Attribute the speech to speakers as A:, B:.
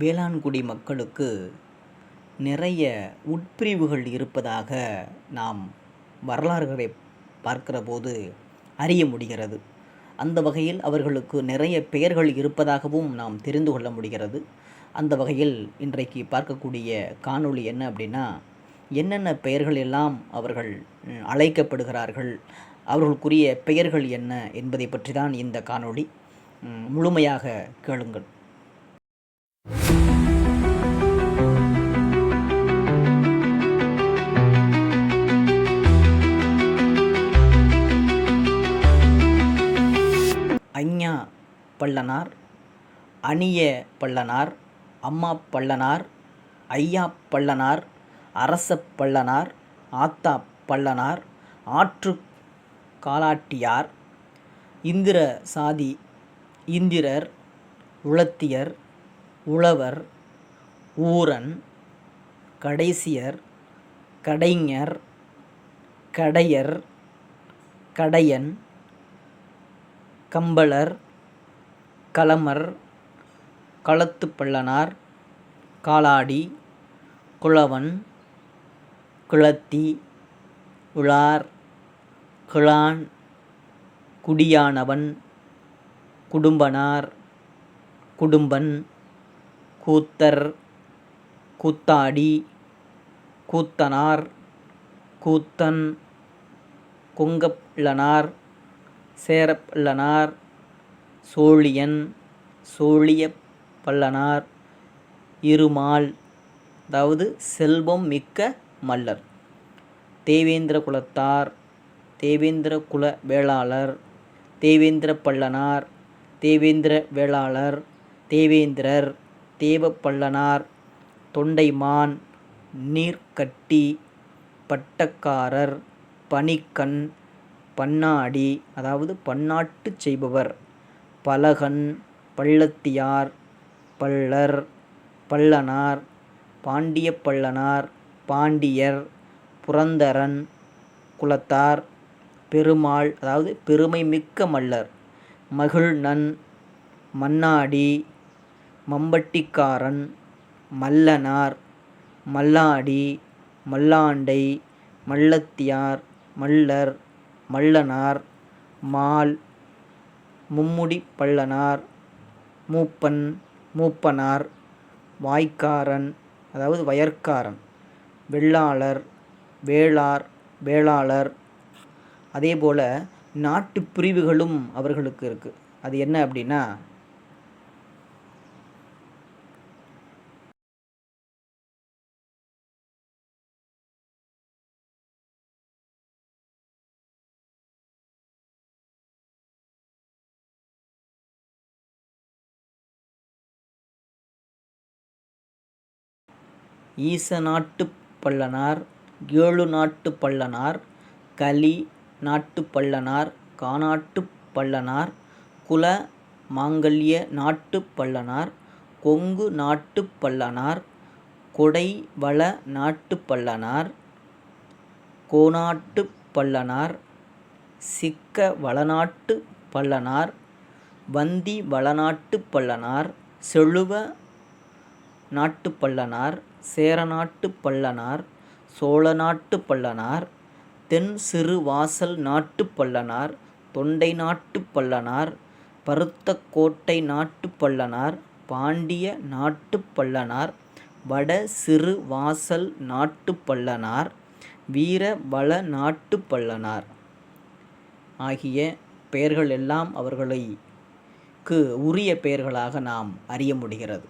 A: வேளாண்குடி மக்களுக்கு நிறைய உட்பிரிவுகள் இருப்பதாக நாம் வரலாறுகளை பார்க்கிறபோது அறிய முடிகிறது. அந்த வகையில் அவர்களுக்கு நிறைய பெயர்கள் இருப்பதாகவும் நாம் தெரிந்து கொள்ள முடிகிறது. அந்த வகையில் இன்றைக்கு பார்க்கக்கூடிய காணொளி என்ன அப்படின்னா என்னென்ன பெயர்கள் எல்லாம் அவர்கள் அழைக்கப்படுகிறார்கள் அவர்களுக்குரிய பெயர்கள் என்ன என்பதை பற்றி தான் இந்த காணொளி முழுமையாக கேளுங்கள். பள்ளனார் அணிய பள்ளனார் அம்மா பள்ளனார் ஐயா பள்ளனார் அரச பள்ளனார் ஆத்தா பள்ளனார் ஆற்று காலாட்டியார் இந்திர சாதி இந்திரர் உளத்தியர் உழவர் ஊரன் கடைசியர் கடைஞர் கடையர் கடையன் கம்பளர் களமர் களத்து பள்ளனார் காலாடி குழவன் கிளத்தி உளார் கிழான் குடியானவன் குடும்பனார் குடும்பன் கூத்தர் கூத்தாடி கூத்தனார் கூத்தன் கொங்கப்பிள்ளனார் சேரப்பிள்ளனார் சோழியன் சோழிய பல்லனார் இருமால் அதாவது செல்வம் மிக்க மல்லர். தேவேந்திர குலத்தார் தேவேந்திர குல வேளாளர் தேவேந்திர பல்லனார் தேவேந்திர வேளாளர் தேவேந்திரர் தேவப்பள்ளனார் தொண்டைமான் நீர்க்கட்டி பட்டக்காரர் பனிக்கண் பண்ணாடி அதாவது பன்னாட்டுச் செய்பவர். பலகன் பள்ளத்தியார் பள்ளர் பள்ளனார் பாண்டிய பள்ளனார் பாண்டியர் புரந்தரன் குலத்தார் பெருமாள் அதாவது பெருமை மிக்க மல்லர் மகிழ்நன் மன்னாடி மம்பட்டிக்காரன் மல்லனார் மல்லாடி மல்லாண்டை மல்லத்தியார் மல்லர் மல்லனார் மால் மும்முடி பள்ளனார் மூப்பன் மூப்பனார் வாய்க்காரன் அதாவது வயற்காரன் வெள்ளாளர் வேளார் வேளாளர். அதே போல் நாட்டு பிரிவுகளும் அவர்களுக்கு இருக்குது அது என்ன அப்படின்னா ஈச நாட்டுப் பள்ளனார் ஏழு நாட்டுப் பள்ளனார் கலி நாட்டுப் பள்ளனார் கானாட்டுப் பள்ளனார் குல மாங்கல்ய நாட்டுப் பள்ளனார் கொங்கு நாட்டுப் பள்ளனார் கொடைவள நாட்டுப் பள்ளனார் கோனாட்டுப் பள்ளனார் சிக்க வளநாட்டு பள்ளனார் வந்தி வளநாட்டுப் பள்ளனார் செழுவ நாட்டுப் பள்ளனார் சேரநாட்டு பள்ளனார் சோழநாட்டு பள்ளனார் தென் சிறுவாசல் நாட்டு பள்ளனார் தொண்டை நாட்டு பள்ளனார் பருத்தக்கோட்டை நாட்டு பள்ளனார் பாண்டிய நாட்டு பள்ளனார் வட சிறுவாசல் நாட்டுப் பள்ளனார் வீரவள நாட்டு பள்ளனார் ஆகிய பெயர்கள் எல்லாம் அவர்களை க்கு உரிய பெயர்களாக நாம் அறிய முடிகிறது.